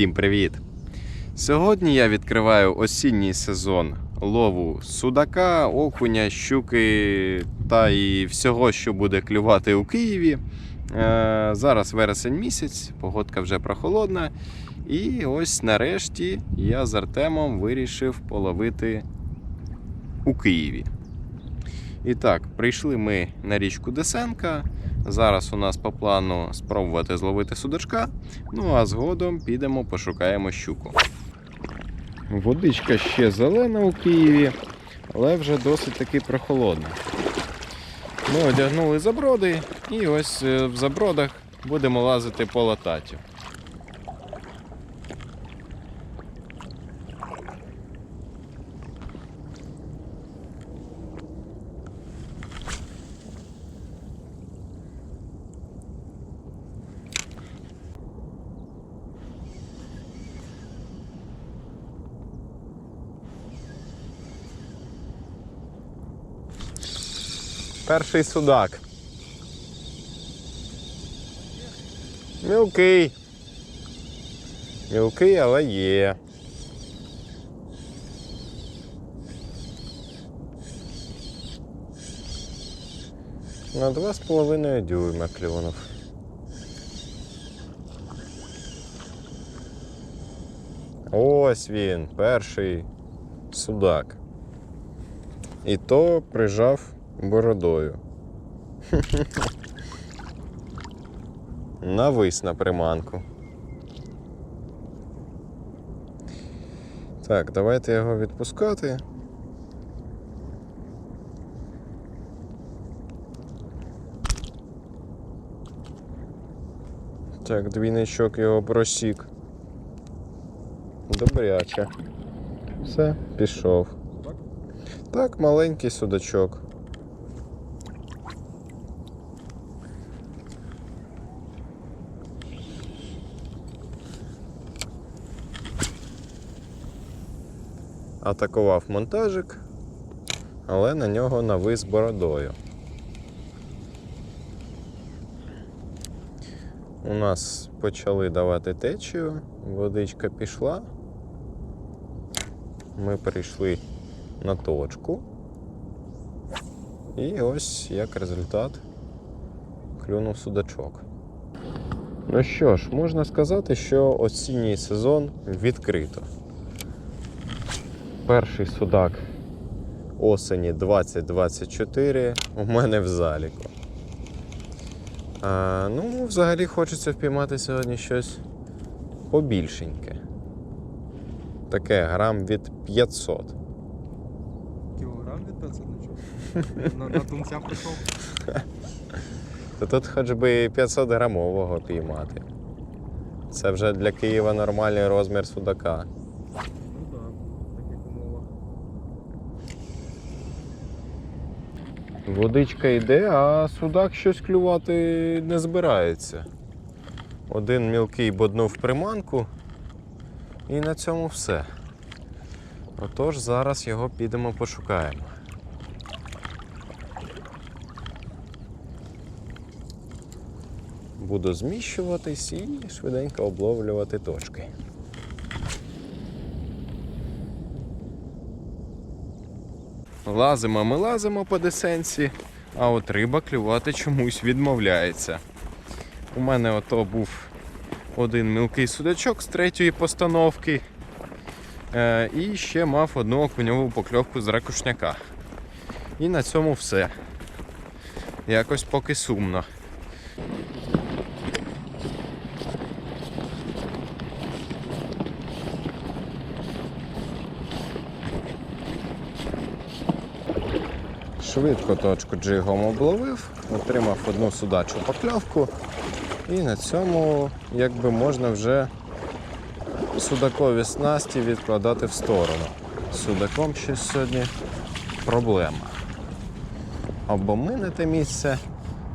Всім привіт! Сьогодні я відкриваю осінній сезон лову судака, окуня, щуки та і всього, що буде клювати у Києві. Е, Зараз вересень місяць, погодка вже прохолодна. І ось нарешті я з Артемом вирішив половити у Києві. І так, прийшли ми на річку Десенка. Зараз у нас по плану спробувати зловити судачка. Ну а згодом підемо пошукаємо щуку. Водичка ще зелена у Києві, але вже досить таки прохолодна. Ми одягнули заброди і ось е, в забродах будемо лазити по лататі. Перший судак. Мілкий. Мілкий, але є. На два з половиною дюйма клюнув. Ось він, перший судак. І то прижав бородою. Навис на приманку. Так, давайте його відпускати. Так, двійничок його просік. Добряче. Все, пішов. Так, маленький судачок. Атакував монтажик, але на нього навис бородою. У нас почали давати течію, водичка пішла. Ми прийшли на точку. І ось як результат клюнув судачок. Ну що ж, можна сказати, що осінній сезон відкрито. Перший судак осені 2024 у мене в заліку. А, ну, взагалі хочеться впіймати сьогодні щось побільшеньке. Таке грам від 500. Кілограм від 500 нічого. На, на тунця прийшов. То тут хоч би 500 грамового піймати. Це вже для Києва нормальний розмір судака. Ну так, в таких умовах. Водичка йде, а судак щось клювати не збирається. Один мілкий боднув приманку, і на цьому все. Отож, зараз його підемо пошукаємо. Буду зміщуватись і швиденько обловлювати точки. Лазимо ми лазимо по десенці, а от риба клювати чомусь відмовляється. У мене ото був один мілкий судачок з третьої постановки. Е, і ще мав одну окуньову покльовку з ракушняка. І на цьому все. Якось поки сумно. Швидко точку джигом обловив, отримав одну судачу покльовку. І на цьому якби можна вже судакові снасті відкладати в сторону. Судаком щось сьогодні проблема. Або ми не те місце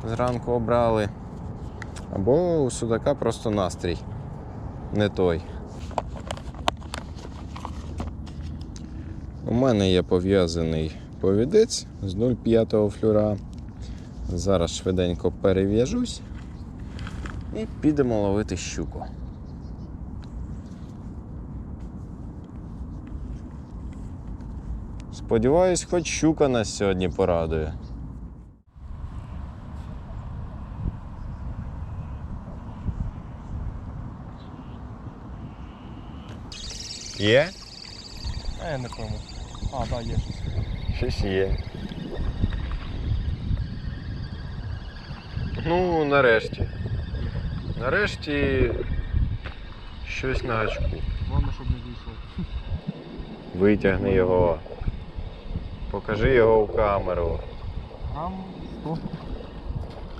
зранку обрали, або у судака просто настрій не той. У мене є пов'язаний повідець з 0,5 флюра. Зараз швиденько перев'яжусь і підемо ловити щуку. Сподіваюсь, хоч щука нас сьогодні порадує. Є? Е, не пойму. А, так, є щось. Є. Ну, нарешті. Нарешті щось на гачку. Головне, щоб не вийшло. Витягни його. Покажи його в камеру. Грам 100.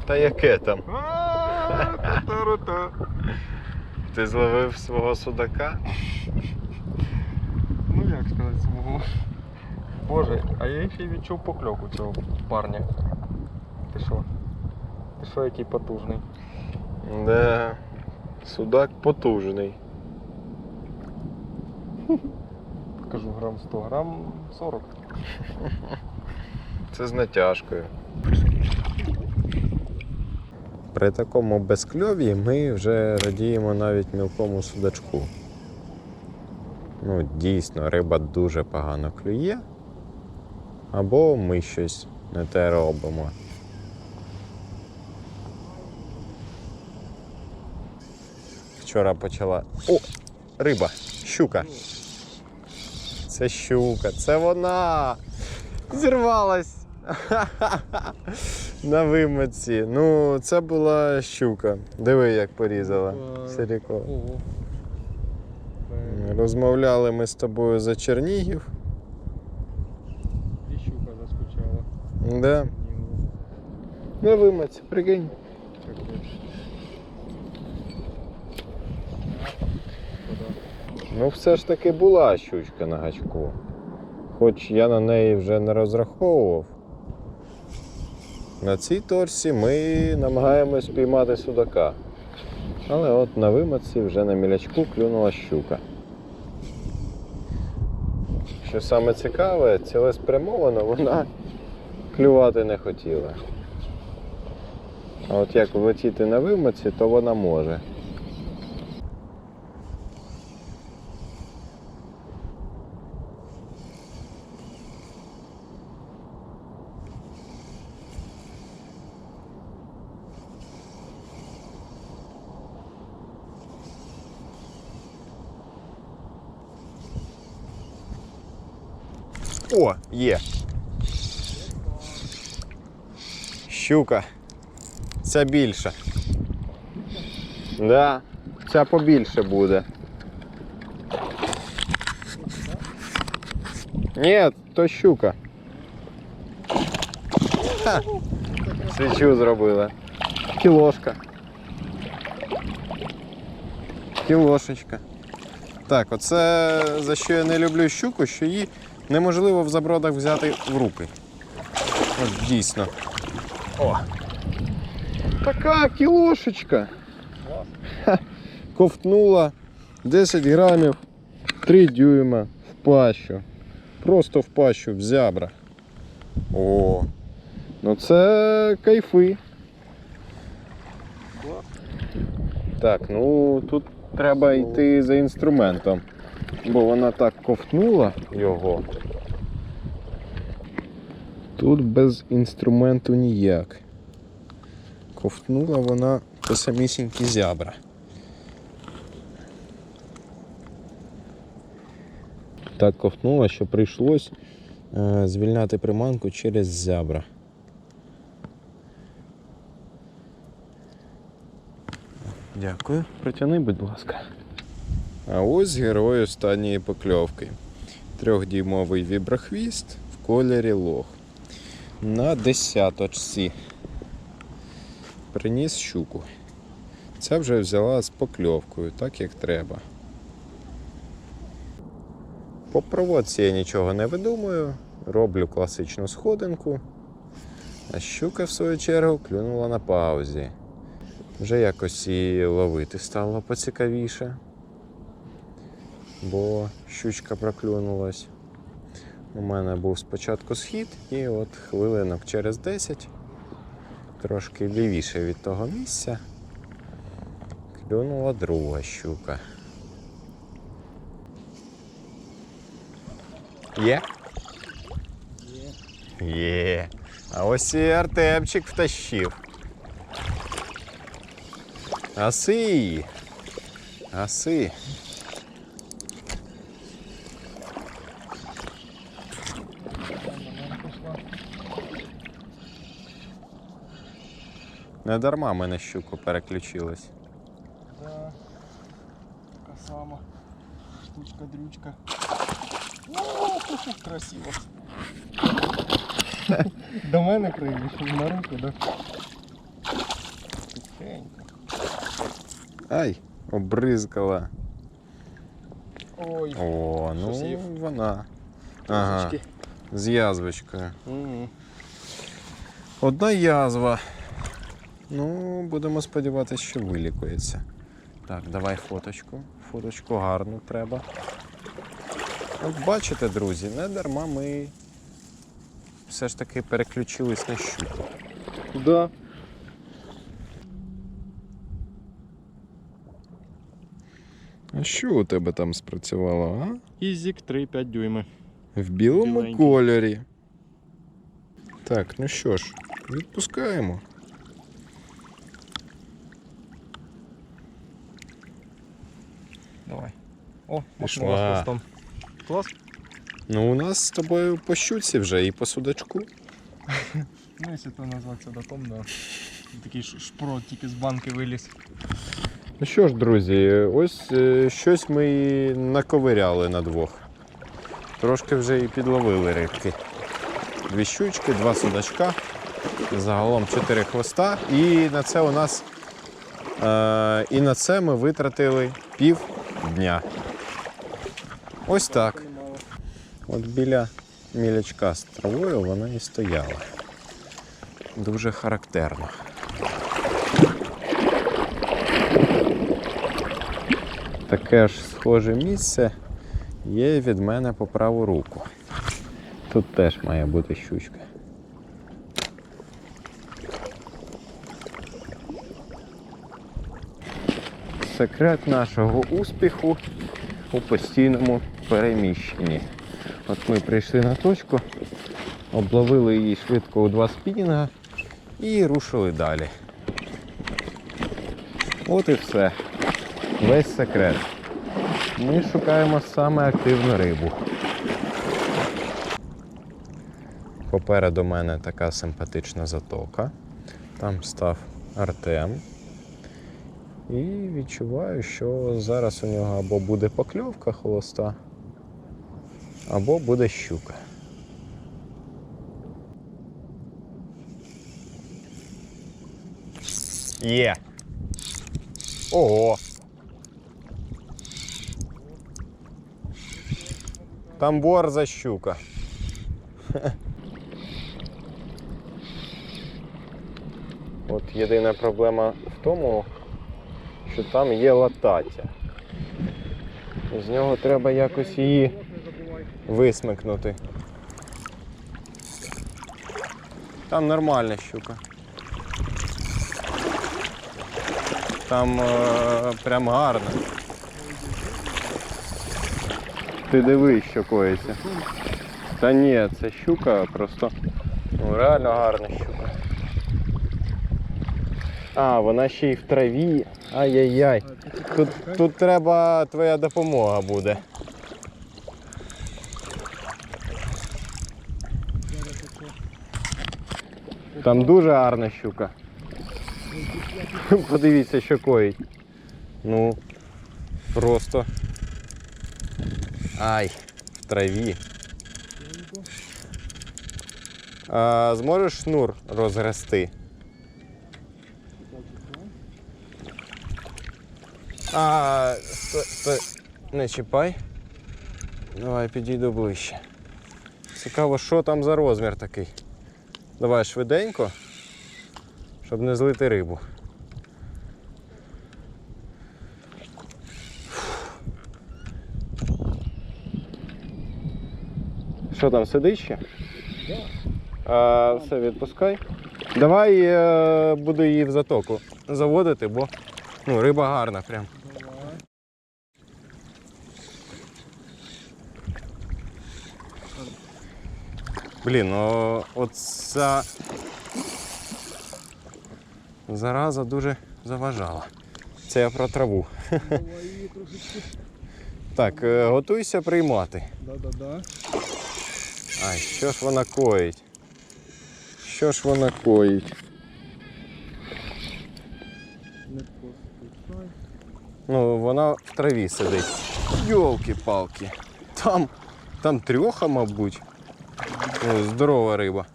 Та яке там? Ти зловив свого судака? Ну як сказати свого. Боже, а я ще й відчув покльовку цього парня. Ти що? Ти що, який потужний? Да. Судак потужний. Покажу грам 100, грам 40. Це з натяжкою. При такому безкльові ми вже радіємо навіть мілкому судачку. Ну, дійсно, риба дуже погано клює. Або ми щось не те робимо. Вчора почала. О! Риба! Щука! Це щука, це вона! Зірвалась! На вимоці. Ну, це була щука. Диви, як порізала. Сиріко. Розмовляли ми з тобою за Чернігів. І щука Да. Ні, На прикинь. Ну, все ж таки була щучка на гачку. Хоч я на неї вже не розраховував. На цій торсі ми намагаємось піймати судака. Але от на вимоці вже на мілячку клюнула щука. Що саме цікаве, цілеспрямовано вона клювати не хотіла. А от як влетіти на вимоці, то вона може. О, є. Щука. Ця більша. Да, ця побільше буде. Ні, то щука. Ха. Свічу зробила. Кілошка. Кілошечка. Так, оце за що я не люблю щуку, що її неможливо в забродах взяти в руки. От дійсно. О! Така кілошечка. Ковтнула 10 грамів, 3 дюйма в пащу. Просто в пащу, в зябра. О! Ну це кайфи. Так, ну тут треба йти за інструментом, бо вона так ковтнула його. Тут без інструменту ніяк. Ковтнула вона по самісінькі зябра. Так ковтнула, що прийшлось е, звільняти приманку через зябра. Дякую. Притяни, будь ласка. А ось герой останньої покльовки. Трьохдіймовий віброхвіст в кольорі лох. На десяточці. Приніс щуку. Ця вже взяла з покльовкою, так як треба. По проводці я нічого не видумую, роблю класичну сходинку. А щука, в свою чергу, клюнула на паузі. Вже якось і ловити стало поцікавіше, бо щучка проклюнулась. У мене був спочатку схід, і от хвилинок через 10, трошки лівіше від того місця, клюнула друга щука. Є? Є. Є. А ось і Артемчик втащив. Аси. Аси. Не дарма ми на щуку переключились. Да. Така сама штучка, дрючка. О, красиво. До мене прийдеш, на руку, да? Тихенько. Ай, обризкала. Ой, О, ну Щось вона. Ага, з язвочкою. Мгм. Одна язва. Ну, будемо сподіватися, що вилікується. Так, давай фоточку. Фоточку гарну треба. От бачите, друзі, не дарма ми все ж таки переключились на щуку. Да. А що у тебе там спрацювало, а? Ізік 3,5 дюйми. В білому Біленький. кольорі. Так, ну що ж, відпускаємо. Давай. О, Пішла. махнула хвостом. Клас. Ну, у нас з тобою по щуці вже і по судачку. Ну, якщо то назвати судаком, да. Такий ш- шпрот тільки з банки виліз. Ну що ж, друзі, ось е, щось ми і наковиряли на двох. Трошки вже і підловили рибки. Дві щучки, два судачка, загалом чотири хвоста. І на це у нас е, і на це ми витратили пів дня. Ось так. От біля мілячка з травою вона і стояла. Дуже характерно. Таке ж схоже місце є від мене по праву руку. Тут теж має бути щучка. Секрет нашого успіху у постійному переміщенні. От ми прийшли на точку, обловили її швидко у два спінінга і рушили далі. От і все. Весь секрет. Ми шукаємо саме активну рибу. Попереду мене така симпатична затока. Там став Артем. І відчуваю, що зараз у нього або буде покльовка холоста, або буде щука. Є. Ого. Там борза щука. От єдина проблема в тому, що там є латаття. З нього треба якось її висмикнути. Там нормальна щука. Там е, прям гарно. Ти дивись, що коїться. Та ні, це щука просто ну, реально гарна щука. А, вона ще й в траві. Ай-яй-яй. Тут, тут треба твоя допомога буде. Там дуже гарна щука. Подивіться, що коїть. Ну, просто. Ай, в траві. А, зможеш шнур розгрести? А, стой, стой, не чіпай. Давай підійду ближче. Цікаво, що там за розмір такий. Давай швиденько, щоб не злити рибу. Що там, сидить ще? А, все, відпускай. Давай е, буду її в затоку заводити, бо ну, риба гарна прям. Блін, ну оця зараза дуже заважала. Це я про траву. Так, е, готуйся приймати. Да-да-да. Ай, що ж вона коїть? Що ж вона коїть? Ну, вона в траві сидить. Йолки-палки. Там, там трьоха, мабуть. Ну, здорова риба.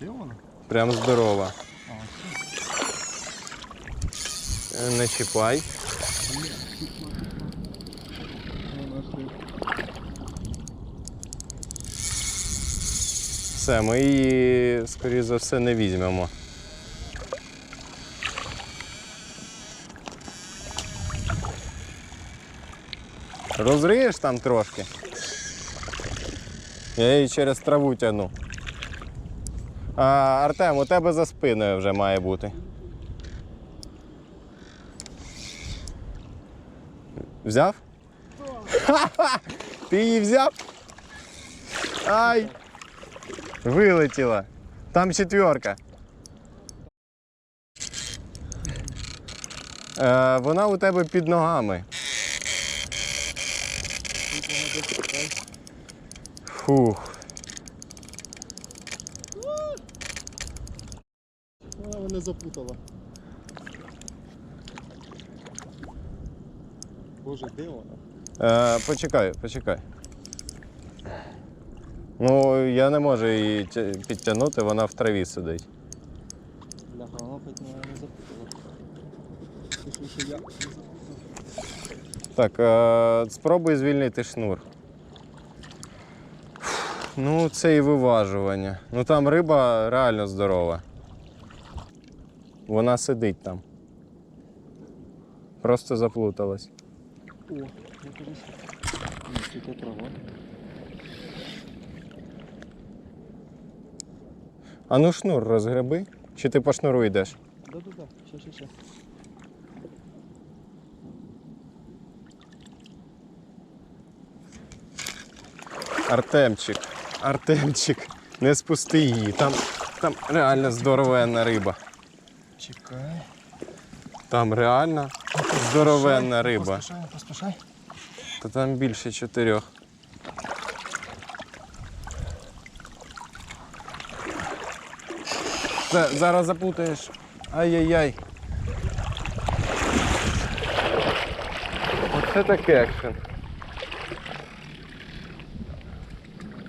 Де вона? Прям здорова. Е, Не чіпай. Все, ми її, скоріш за все, не візьмемо. Розриєш там трошки? Я її через траву тягну. А, Артем, у тебе за спиною вже має бути. Взяв? Ха-ха! Ти її взяв? Ай! Вилетіла. Там четверка. Е, вона у тебе під ногами. Фух. Вона мене запутала. Боже, де вона? Е, почекай, почекай. Ну, я не можу її тя- підтягнути, вона в траві сидить. Бляха, вона хоч мене не запутала. Ти що, що я? Так, е, спробуй звільнити шнур. Ну, це і виважування. Ну там риба реально здорова. Вона сидить там. Просто заплуталась. О, трава. А ну шнур розгреби. Чи ти по шнуру йдеш? Да-да-да, ще, ще, ще. Артемчик, Артемчик, не спусти її. Там, там реально здоровенна риба. Чекай. Там реально здоровенна риба. Поспішай, поспішай. Та там більше чотирьох. Та, зараз заплутаєш. Ай-яй-яй. Оце таке екшен.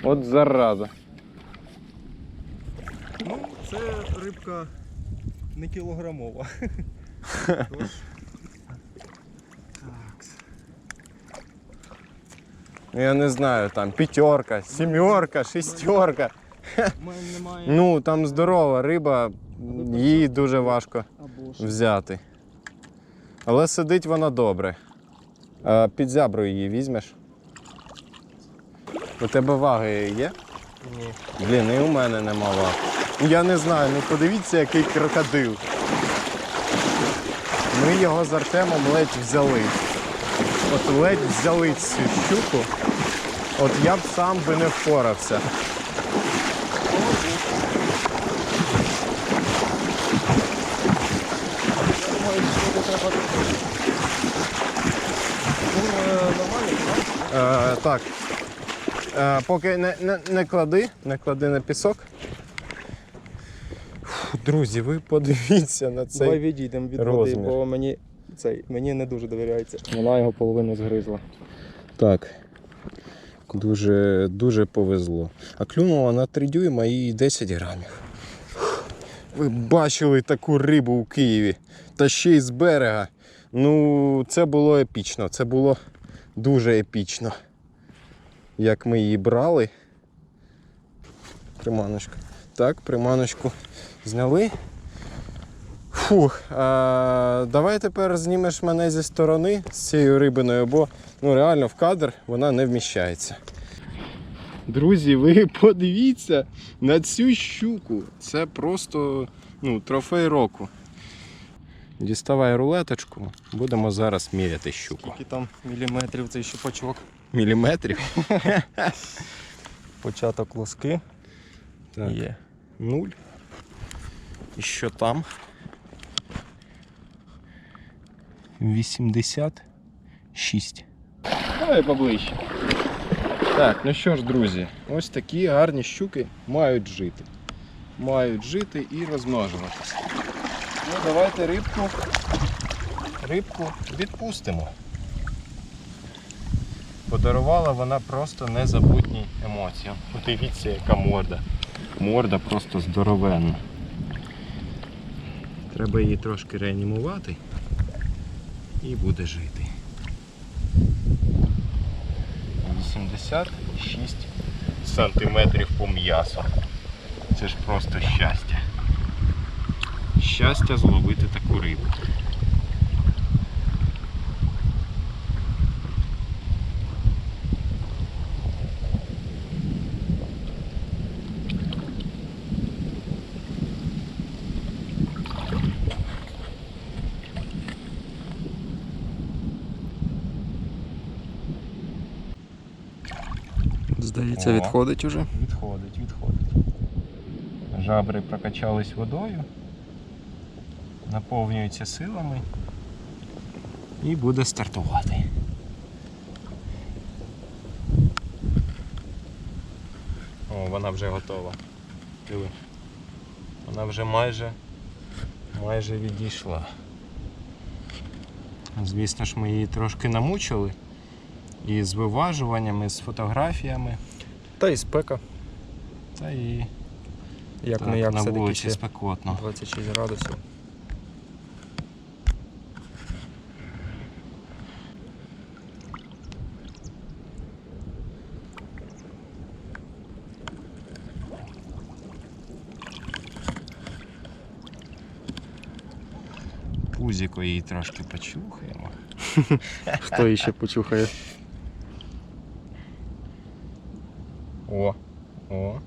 От зараза. Ну, це рибка не кілограмова. Тож. Ну, Я не знаю, там п'ятерка, сімерка, шістерка. У мене немає. Ну, там здорова риба, її дуже важко Або ж. взяти. Але сидить вона добре. А під зябру її візьмеш. У тебе ваги є? Ні. Блін, і у мене нема ваг. Я не знаю, ну подивіться, який крокодил. Ми його з Артемом ледь взяли. От ледь взяли цю щуку. От я б сам би не впорався. Е, так? Е. Поки не, не, не клади, не клади на пісок. Фу, друзі, ви подивіться на цей. Давай відійдемо від води, розмір. бо мені, цей, мені не дуже довіряється. Вона його половину згризла. Так. Дуже, дуже повезло. А клюнула на 3 дюйма і 10 грамів. Ви бачили таку рибу у Києві. Та ще й з берега. Ну, це було епічно. Це було дуже епічно. Як ми її брали. Приманочка. Так, приманочку зняли. Фух, а, давай тепер знімеш мене зі сторони з цією рибиною, бо ну, реально в кадр вона не вміщається. Друзі, ви подивіться на цю щуку. Це просто ну, трофей року. Діставай рулеточку, будемо зараз міряти щуку. Скільки там міліметрів цей щупачок. Міліметрів. Початок лоски. Так. Є. Нуль. І що там? 86. Давай поближче. Так, ну що ж, друзі, ось такі гарні щуки мають жити. Мають жити і розмножуватися. Ну, давайте рибку, рибку відпустимо. Подарувала вона просто незабутні емоції. Подивіться, яка морда. Морда просто здоровенна. Треба її трошки реанімувати і буде жити. 86 сантиметрів по м'ясу. Це ж просто щастя. Щастя зловити таку рибу. Здається, О. відходить уже. Відходить, відходить. Жабри прокачались водою, наповнюються силами і буде стартувати. О, вона вже готова. Диви. Вона вже майже, майже відійшла. Звісно ж, ми її трошки намучили. І з виважуванням, і з фотографіями. Та і спека. Та і Як не як на вулиці спекотно. 26 градусів. Пузіко її трошки почухаємо. Хто її ще почухає? О, о,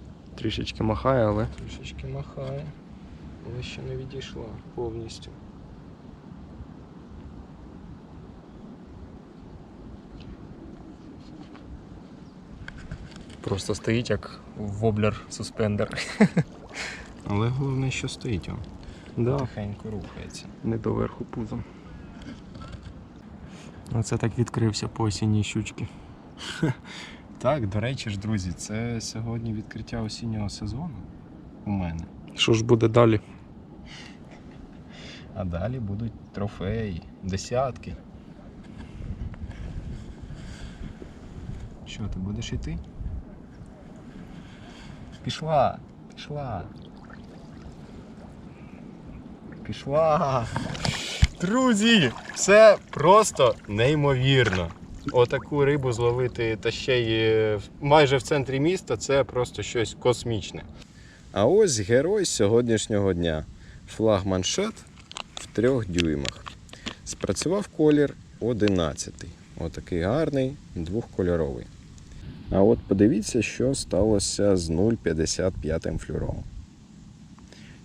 Трішечки махає, але трішечки махає. Але ще не відійшла повністю. просто стоїть як воблер суспендер. Але головне, що стоїть он. Да, Тихенько рухається. не доверху пузом. Оце так відкрився по осінній щучки. Так, до речі ж, друзі, це сьогодні відкриття осіннього сезону у мене. Що ж буде далі? А далі будуть трофеї, десятки. Що, ти будеш йти? Пішла, пішла. Пішла. Друзі, це просто неймовірно. Отаку рибу зловити та ще й майже в центрі міста це просто щось космічне. А ось герой сьогоднішнього дня. Флагманшет в трьох дюймах. Спрацював колір 11. Отакий гарний, двохкольоровий. А от подивіться, що сталося з 0,55 флюром.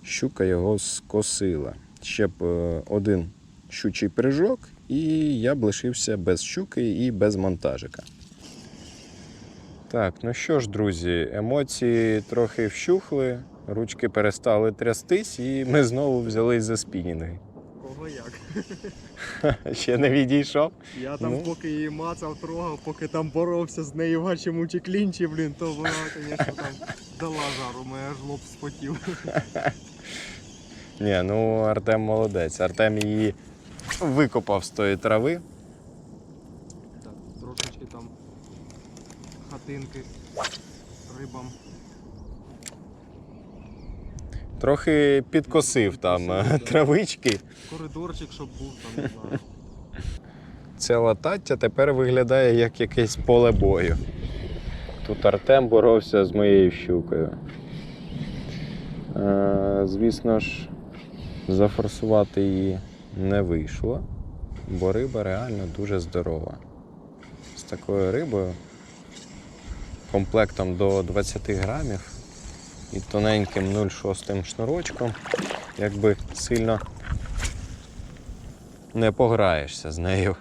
Щука його скосила. Ще б е, один щучий прыжок, і я б лишився без щуки і без монтажика. Так, ну що ж, друзі, емоції трохи вщухли, ручки перестали трястись, і ми знову взялись за спінінги. Кого як? Ще не відійшов. Я там Ну. поки її мацав, трогав, поки там боровся з нею в гачому чи клінчі, блін, то вона, звісно, там дала жару, мене аж лоб спотів. Ні, ну Артем молодець. Артем її викопав з тої трави. Так, трошечки там хатинки рибам. Трохи підкосив там е, Підкосив, да. травички. Коридорчик, щоб був там, не знаю. Це латаття тепер виглядає як якесь поле бою. Тут Артем боровся з моєю щукою. Е, звісно ж, зафорсувати її не вийшло, бо риба реально дуже здорова. З такою рибою, комплектом до 20 грамів і тоненьким 0,6 шнурочком, якби сильно не пограєшся з нею.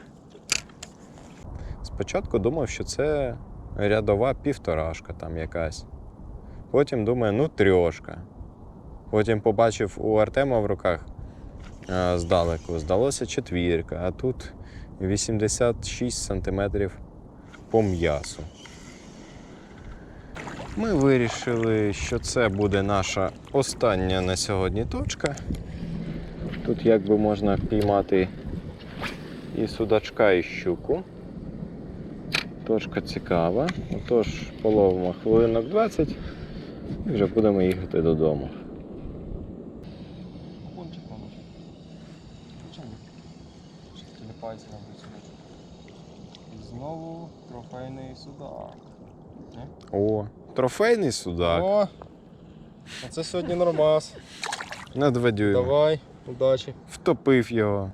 Спочатку думав, що це рядова півторашка там якась. Потім думаю, ну трьошка. Потім побачив у Артема в руках здалеку, здалося четвірка, а тут 86 сантиметрів по м'ясу. Ми вирішили, що це буде наша остання на сьогодні точка. Тут якби можна піймати і судачка, і щуку. Точка цікава. Отож, половимо хвилинок 20 і вже будемо їхати додому. Окунчик, мабуть. Звичайно. Щось тіліпається на вулицю. І знову трофейний судак. О, трофейний судак О! А це сьогодні нормас. на два дюйма. Давай, удачі. Втопив його.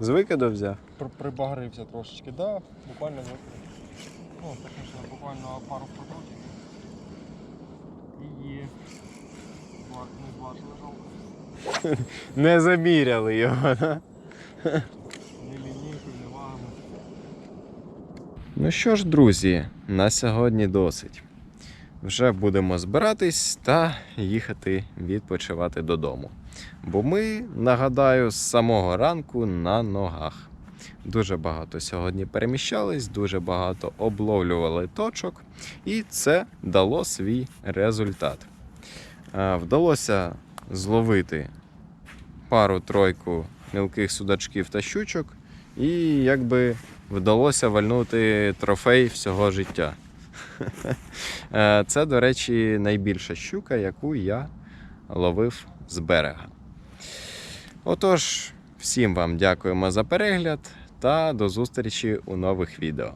З викиду взяв. При- Прибагрився трошечки, да, буквально. Ну, технічно, буквально пару продуктів. І є. Не бачили жалко. Не заміряли його. да? Не лінійкою, не вагами. Ну що ж, друзі, на сьогодні досить. Вже будемо збиратись та їхати відпочивати додому. Бо ми, нагадаю, з самого ранку на ногах. Дуже багато сьогодні переміщались, дуже багато обловлювали точок, і це дало свій результат. Вдалося зловити пару-тройку мілких судачків та щучок, і якби вдалося вальнути трофей всього життя. Е, Це, до речі, найбільша щука, яку я ловив з берега. Отож, всім вам дякуємо за перегляд та до зустрічі у нових відео.